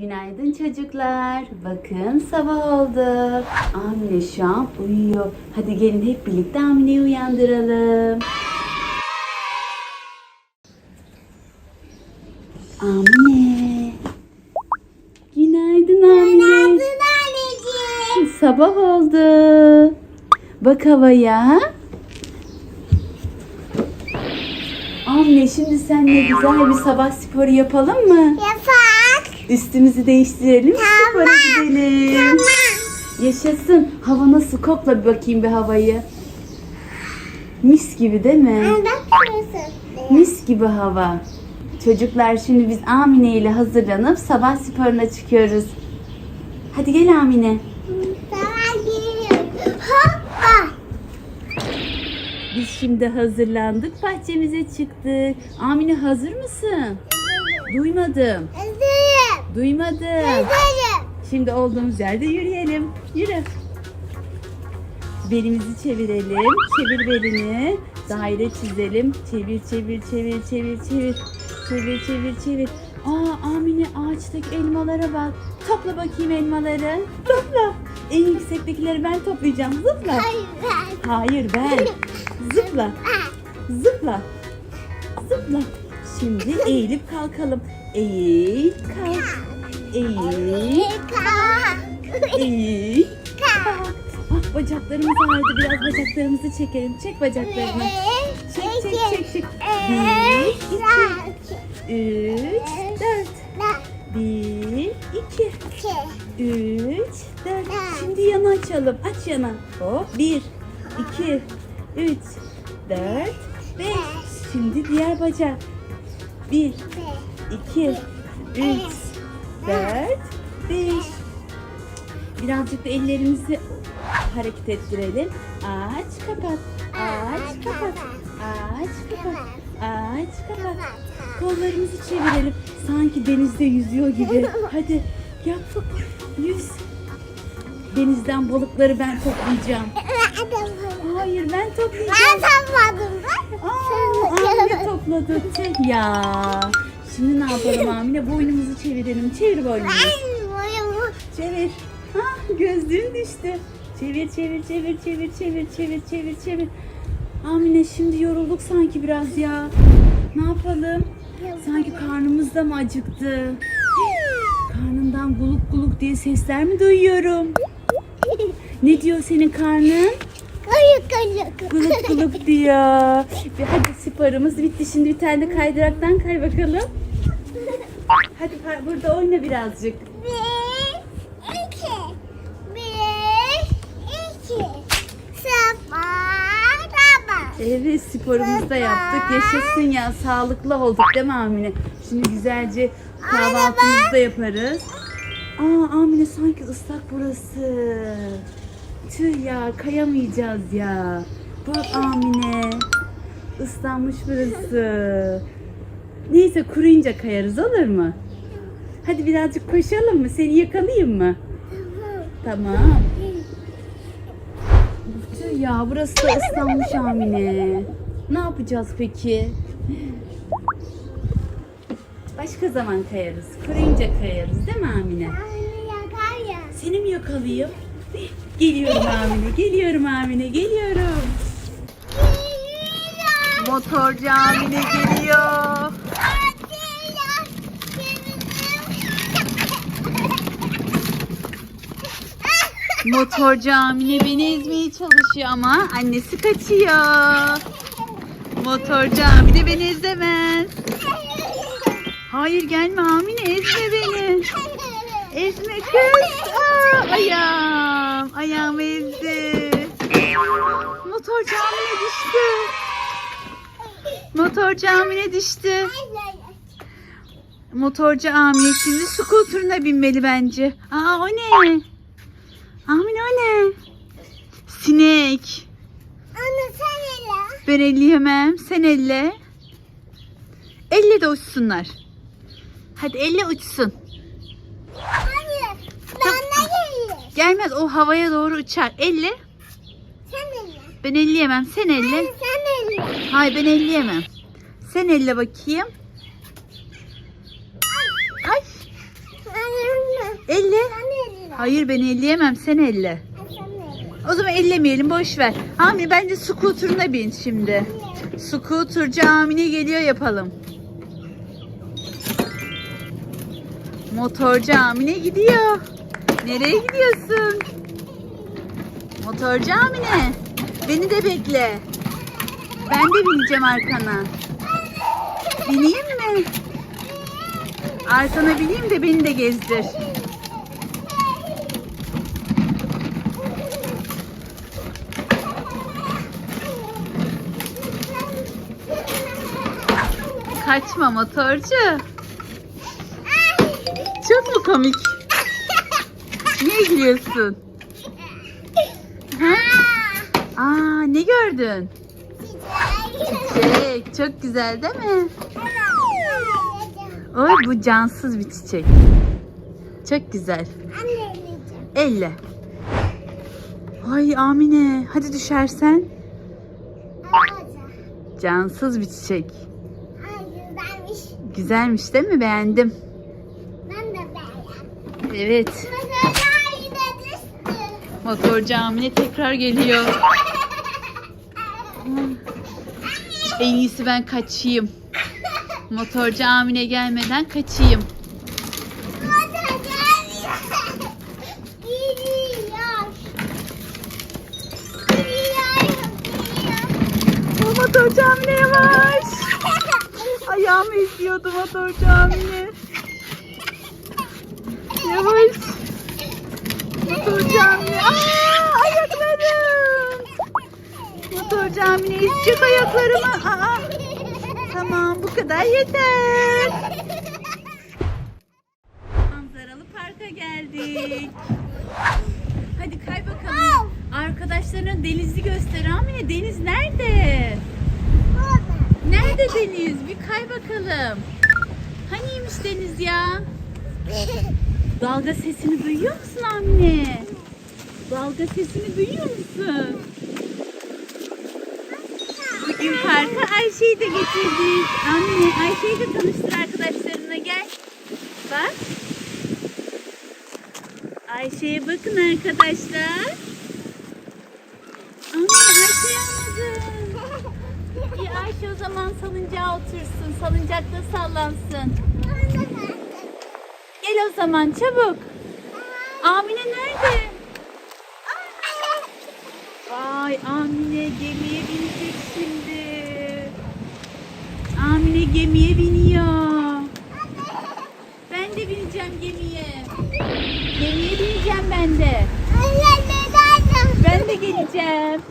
Günaydın çocuklar. Bakın sabah oldu. Amine şu an uyuyor. Hadi gelin hep birlikte Amine'yi uyandıralım. Amine. Günaydın Amine. anneciğim. Sabah oldu. Bak havaya. Amine şimdi seninle güzel bir sabah sporu yapalım mı? Yapak. Üstümüzü değiştirelim, spora Tamam. gidelim. Tamam. Yaşasın. Hava nasıl? Kokla bir bakayım bir havayı. Mis gibi değil mi? Mis gibi hava. Çocuklar şimdi biz Amine ile hazırlanıp sabah sporuna çıkıyoruz. Hadi gel Amine. Tamam geliyorum. Hoppa. Biz şimdi hazırlandık, bahçemize çıktık. Amine hazır mısın? Duymadım. Hazırım. Duymadım. Hazırım. Şimdi olduğumuz yerde yürüyelim. Yürü. Belimizi çevirelim. Çevir belini. Daire çizelim. Çevir, çevir, çevir, çevir, çevir. Çevir, çevir, çevir. Aa Amine ağaçtaki elmalara bak. Topla bakayım elmaları. Topla. En yüksektekileri ben toplayacağım. Zıpla. Hayır ben. Hayır ben. Zıpla. Zıpla. Zıpla. Şimdi eğilip kalkalım. Eğil, kalk. Eğil, Kalk. eğil. Ah bacaklarımız ağrıdı. Biraz bacaklarımızı çekelim. Çek bacaklarını. Çek, çek, çek, çek. Bir, iki, üç, dört. Bir, iki, üç, dört. Şimdi yana açalım. Aç yana. Hop. Bir, iki, üç, dört, beş. Şimdi diğer bacak. Bir, iki, üç, dört, beş. Birazcık da ellerimizi hareket ettirelim. Aç, kapat. Aç, kapat. Aç, kapat. Aç, kapat. Kollarımızı çevirelim. Sanki denizde yüzüyor gibi. Hadi yap. Yüz. Denizden balıkları ben toplayacağım. Hayır ben toplayacağım. Ben ben. Aa, Amine topladı. Ya. Şimdi ne yapalım Amine? Boynumuzu çevirelim. Çevir boynumuzu. Çevir. Ha, gözlüğün düştü. Çevir, çevir, çevir, çevir, çevir, çevir, çevir, çevir. Amine şimdi yorulduk sanki biraz ya. Ne yapalım? Sanki karnımız da mı acıktı? Karnından guluk guluk diye sesler mi duyuyorum? Ne diyor senin karnın? Guluk guluk diyor. Hadi sporumuz bitti. Şimdi bir tane de kaydıraktan kay bakalım. Hadi burada oyna birazcık. Bir, iki, bir, iki. Sabah, sabah. Evet sporumuzu da yaptık. Yaşasın ya sağlıklı olduk değil mi Amine? Şimdi güzelce kahvaltımızı da yaparız. Aa Amine sanki ıslak burası. Tüh ya kayamayacağız ya. Bak Amine. Islanmış burası. Neyse kuruyunca kayarız olur mu? Hadi birazcık koşalım mı? Seni yakalayayım mı? Tamam. Tüh ya burası da ıslanmış Amine. Ne yapacağız peki? Başka zaman kayarız. Kuruyunca kayarız değil mi Amine? Seni mi yakalayayım? Geliyorum Amine, geliyorum Amine, geliyorum. Motorcu Amine geliyor. Motorcu Amine beni ezmeye çalışıyor ama annesi kaçıyor. Motorcu Amine beni ezemez. Hayır gelme Amine ezme beni. Ezme kız. Aa, ayağım. Ayağım ezdi. Motor camine düştü. Motor camine düştü. Motorcu Amine şimdi skuterına binmeli bence. Aa o ne? Amine o ne? Sinek. Anne sen ele. Ben elleyemem. Sen elle. Elle de uçsunlar. Hadi elle uçsun. Hayır. Ben de gelirim. Gelmez o havaya doğru uçar. Elle. Sen ele. Ben elleyemem. Sen elle. Anne sen. Hayır ben elleyemem. Sen elle bakayım. Ay Elle. Hayır ben elleyemem sen elle. O zaman ellemeyelim boş ver. Amine bence scooter'ına bin şimdi. Scooter'cı Amine geliyor yapalım. Motorcu Amine gidiyor. Nereye gidiyorsun? Motorcu Amine. Beni de bekle. Ben de bineceğim arkana. Bineyim mi? Arkana bineyim de beni de gezdir. Kaçma motorcu. Çok mu komik? Niye gülüyorsun? Ha? Aa ne gördün? Çiçek. Çok güzel değil mi? Oy bu cansız bir çiçek. Çok güzel. Elle. Ay Amine hadi düşersen. Cansız bir çiçek. Güzelmiş değil mi? Beğendim. Evet. Motorcu Amine tekrar geliyor. En iyisi ben kaçayım. Motorcu Amine gelmeden kaçayım. Motorcu Amine yavaş. Ayağımı eziyordu motorcu Amine. Yavaş. Motorcu Amine. Aa, ayaklarım. Motorcu Amine ezecek ayaklarımı. Aa, tamam bu kadar yeter. Manzaralı parka geldik. Hadi kay bakalım. Arkadaşlarına denizi göster Amine. Deniz nerede? Nerede deniz? Bir kay bakalım. Haniymiş deniz ya? Dalga sesini duyuyor musun anne? Dalga sesini duyuyor musun? Bugün parka Ayşe'yi de getirdik. Anne Ayşe'yi de tanıştır arkadaşlarına gel. Bak. Ayşe'ye bakın arkadaşlar. Anne Ayşe'yi almadın. İyi Ayşe o zaman salıncağa otursun. Salıncakta sallansın. Gel o zaman çabuk. Amine nerede? Vay Amine gemiye binecek şimdi. Amine gemiye biniyor. Ben de bineceğim gemiye. Gemiye bineceğim ben de. Ben de geleceğim.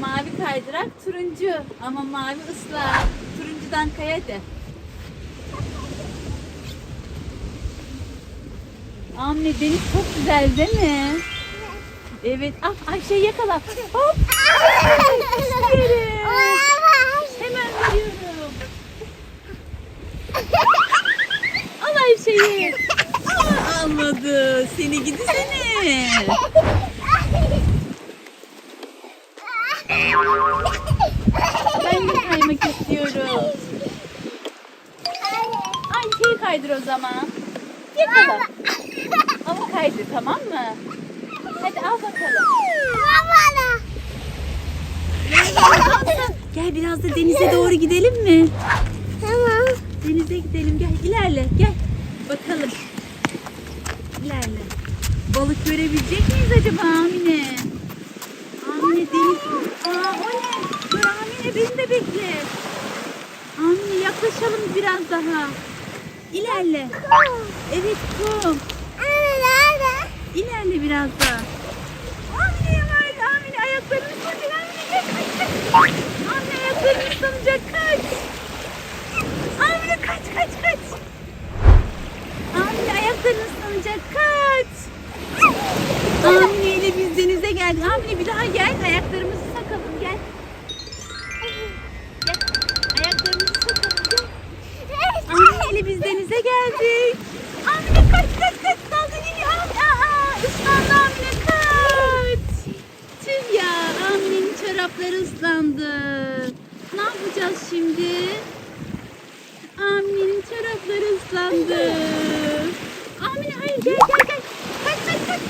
Mavi kaydırak turuncu ama mavi ıslak. Turuncudan kaya de. Amine deniz çok güzel değil mi? Evet. Ah Ayşe yakala. Hop. Hemen veriyorum. Al Ayşe'yi. Aa, almadı. Seni gidi. Ben de kaymak istiyorum. Ayşe'yi kaydır o zaman. Yakala. Ama kaydır tamam mı? Hadi al bakalım. Gel biraz da denize doğru gidelim mi? Tamam. Denize gidelim gel ilerle gel. Bakalım. İlerle. Balık görebilecek miyiz acaba Amine? Amine deniz. Aa o ne? Dur Amine beni de bekle. Amine yaklaşalım biraz daha. İlerle. Evet kum. İlerle biraz daha. Amine yavaş. Amine ayaklarını ıslanacak. Amine gel kaç kaç. Amine ayaklarını ıslanacak kaç. Amine kaç kaç kaç. Amine ayaklarını ıslanacak kaç. Amine biz denize geldik. Amine bir daha gel. Ayaklarımızı sakalım gel. Gel. Ayaklarımızı sakalım gel. Amine biz denize geldik. Amine kaç. Dalga geliyor. Amine. Aa, ıslandı Amine kaç. Tüh ya. Amine'nin çorapları ıslandı. Ne yapacağız şimdi? ıslandı. Amine hayır gel gel gel. Kaç kaç kaç.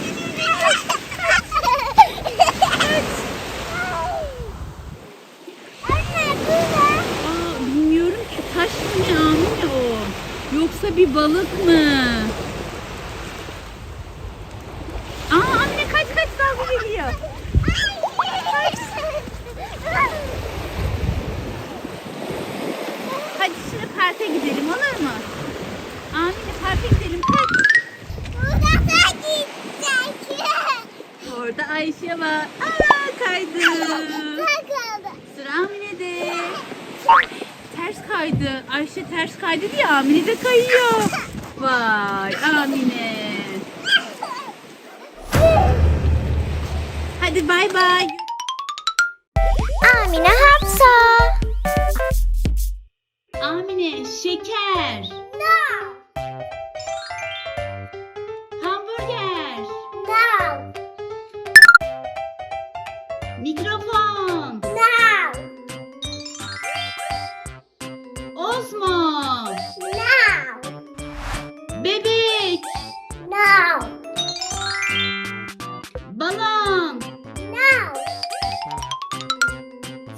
Aa, bilmiyorum ki taş mı ne Amine o? Yoksa bir balık mı? Aa Amine kaç kaç dalga geliyor. Hadi şimdi parka gidelim olur mu? Amine parka gidelim kaç. Burada da gidecek. Orada Ayşe var. Aa kaydı. Sıra Amine'de. Ters kaydı. Ayşe ters kaydı diye Amine de kayıyor. Vay Amine. Hadi bay bay.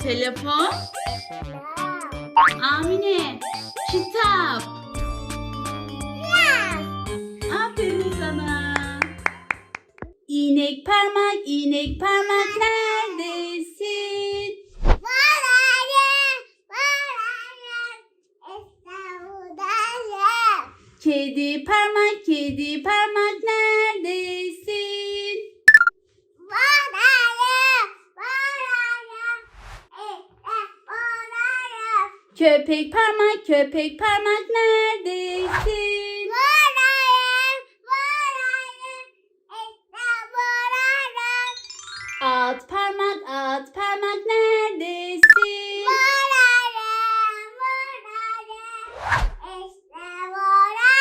Telefon. Amine. Kitap. Aferin sana. İnek parmak, inek parmak neredesin? Kedi parmak, kedi parmak neredesin? Köpek parmak, köpek parmak neredesin? Varayım, varayım, İstanbul'dayım. At parmak, at parmak neredesin? Varayım, varayım, İstanbul'dayım.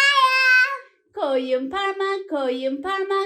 Koyun parmak, koyun parmak?